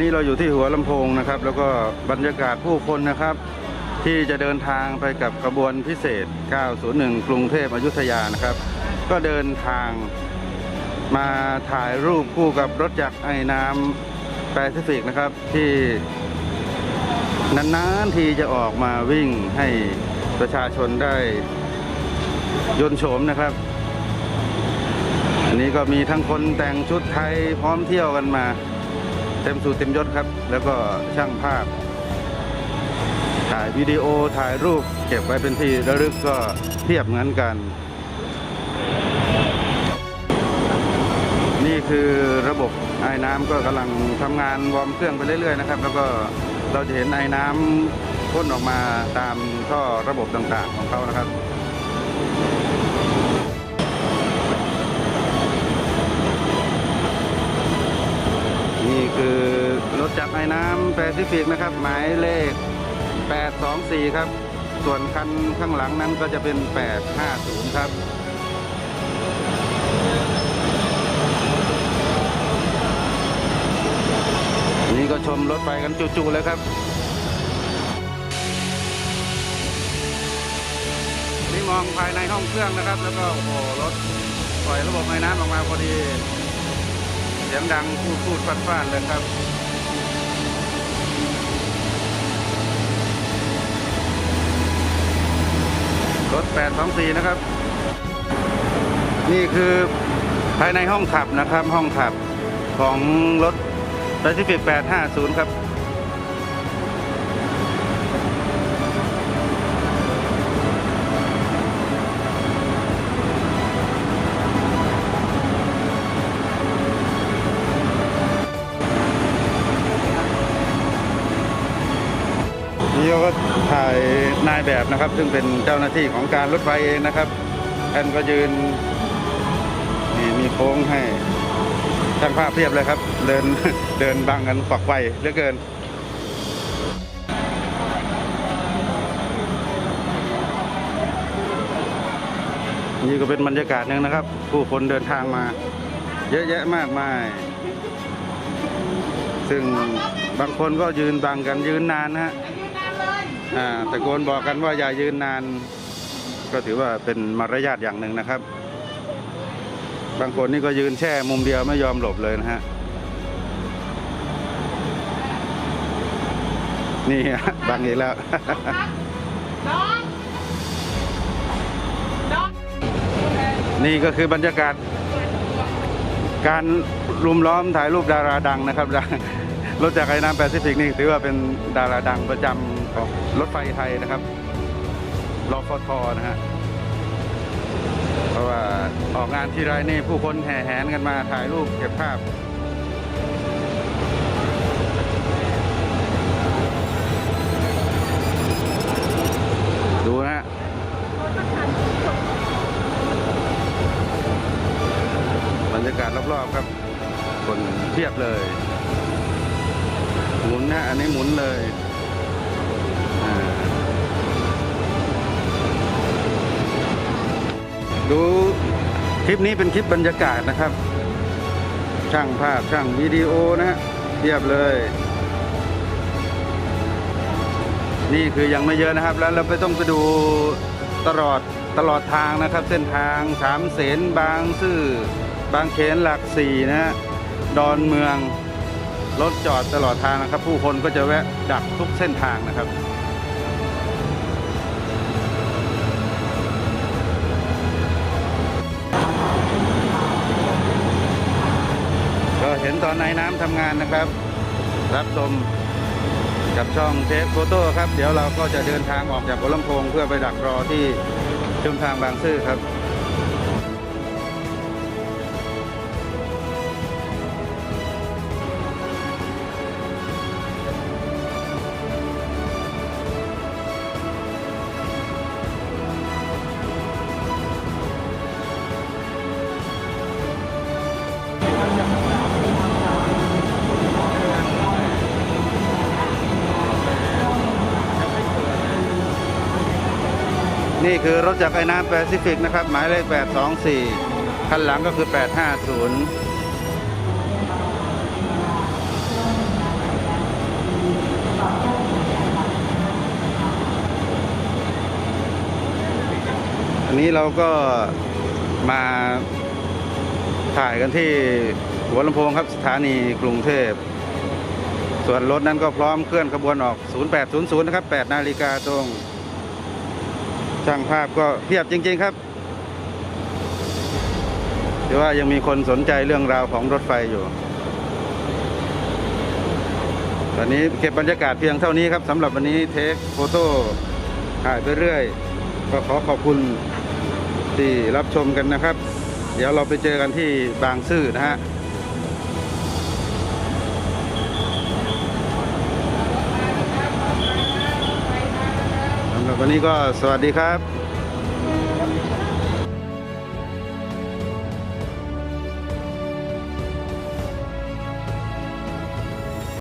นี่เราอยู่ที่หัวลำโพงนะครับ แล้วก็บรรยากาศผู้คนนะครับ ที่จะเดินทางไปกับขบวนพิเศษ 901 กรุงเทพอยุธยานะครับ ก็เดินทางมาถ่ายรูปคู่กับรถจักรไอ้น้ำแปซิฟิกนะครับที่นานๆทีจะออกมาวิ่งให้ประชาชนได้ยนโฉมนะครับ อันนี้ก็มีทั้งคนแต่งชุดไทยพร้อมเที่ยวกันมา เต็มสูตรเต็มยศครับ แล้วก็ช่างภาพ ถ่ายวิดีโอถ่ายรูป เก็บไว้เป็นที่ระลึกก็เทียบเหมือนกัน นี่คือระบบไอ้น้ำก็กำลังทำงานวอร์มเครื่องไปเรื่อยๆนะครับ แล้วก็เราจะเห็นไอ้น้ำพ่นออกมาตามท่อระบบต่างๆของเขานะครับ นี่คือรถจักรไอ้น้ำแปซิฟิกนะครับ หมายเลข 824 ครับ ส่วนคันข้างหลังนั้นก็จะเป็น 850 ครับนี่ก็ชมรถไฟกันจุๆเลยครับ นี่มองภายในห้องเครื่องนะครับ แล้วก็โอ้โหรถปล่อยระบบไอ้น้ำออกมาพอดี เสียงดังพูดพูดฟาดฟาดเลยครับรถ824 นะครับ นี่คือภายในห้องขับนะครับ ห้องขับของรถ Pacific 850 ครับ นี่ก็ถ่ายนายแบบนะครับ ซึ่งเป็นเจ้าหน้าที่ของการรถไฟเองนะครับท่านก็ยืนนี่มีโค้งให้ช่างภาพเพียบเลยครับ เดินเดินบังกันฝักไฟเหลือเกินนี่ก็เป็นบรรยากาศหนึ่งนะครับ ผู้คนเดินทางมา เยอะแยะมากมาย ซึ่งบางคนก็ยืนบังกันยืนนานนะฮะ ตะโกนบอกกันว่าอย่ายืนนาน ก็ถือว่าเป็นมารยาทอย่างหนึ่งนะครับ บางคนนี่ก็ยืนแช่มุมเดียวไม่ยอมหลบเลยนะฮะนี่ฮะบังอีกแล้วนี่ก็คือบรรยากาศ การรุมล้อมถ่ายรูปดาราดังนะครับรถจากรไอ้น้ำแปซิฟิกนี่ถือว่าเป็นดาราดังประจำ รถไฟไทยนะครับรอฟทนะฮะเพราะว่าออกงานที่ไรนี่ผู้คนแห่แหนกันมาถ่ายรูปเก็บภาพดูนะฮะบรรยากาศรอบๆครับ คนเพียบเลย หมุนนะอันนี้หมุนเลย ดูคลิปนี้เป็นคลิปบรรยากาศนะครับ ช่างภาพช่างวิดีโอนะฮะเพียบเลย นี่คือยังไม่เยอะนะครับ แล้วเราไปต้องไปดูตลอดตลอดทางนะครับ เส้นทางสามเสนบางซื่อบางเขนหลักสี่นะฮะดอนเมืองรถจอดตลอดทางนะครับ ผู้คนก็จะแวะดักทุกเส้นทางนะครับ ห็นตอนในน้ำทำงานนะครับ รับชมกับช่องเทปโฟโต้ครับ เดี๋ยวเราก็จะเดินทางออกจากหัวลำโพงเพื่อไปดักรอที่ชุมทางบางซื่อครับ นี่คือรถจากไอ้น้แปซิฟิกนะครับ หมายเลข 824 คันหลังก็คือ 850อันนี้เราก็มาถ่ายกันที่หัวลำโพงครับสถานีกรุงเทพ ส่วนรถนั้นก็พร้อมเคลื่อนขบวนออก 0800 นะครับ 8 นาฬิกาตรง ช่างภาพก็เพียบจริง ๆ ครับแต่ว่ายังมีคนสนใจเรื่องราวของรถไฟอยู่ ตอนนี้เก็บบรรยากาศเพียงเท่านี้ครับสำหรับวันนี้เทคโฟโต้ถ่ายไปเรื่อย ก็ขอขอบคุณที่รับชมกันนะครับ เดี๋ยวเราไปเจอกันที่บางซื่อนะฮะ วันนี้ก็สวัสดีครับ